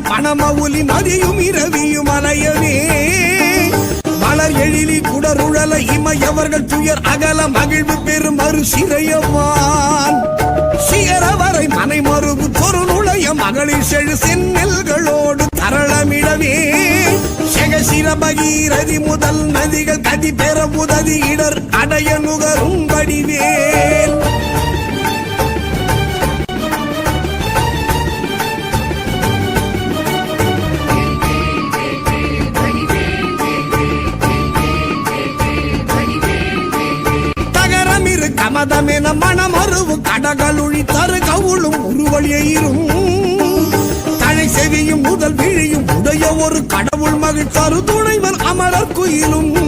பணமவுலி மதியும் இரவியும் அலையவே மலர் எழிலி குடருழல இமையவர்கள் துயர் அகல மகிழ்வு பெரும் மறு சிறையவான் சிகரவரை மனை மறுபு தொரு நுழைய மகளிர் செழு செந்நெல்களோடு தரளமிடவே. செகசிர பகீரதி முதல் நதிகள் கதி பெற உதவி இடர் அடைய மதமென கமதமென மனமருவு கடகளுழி தரு கவுளும் உருவழியும் தழை செவியும் முதல் விழியும் உடைய ஒரு கடவுள் மகிழ்ச்சாறு துணைவன் அமரர் குயிலும்.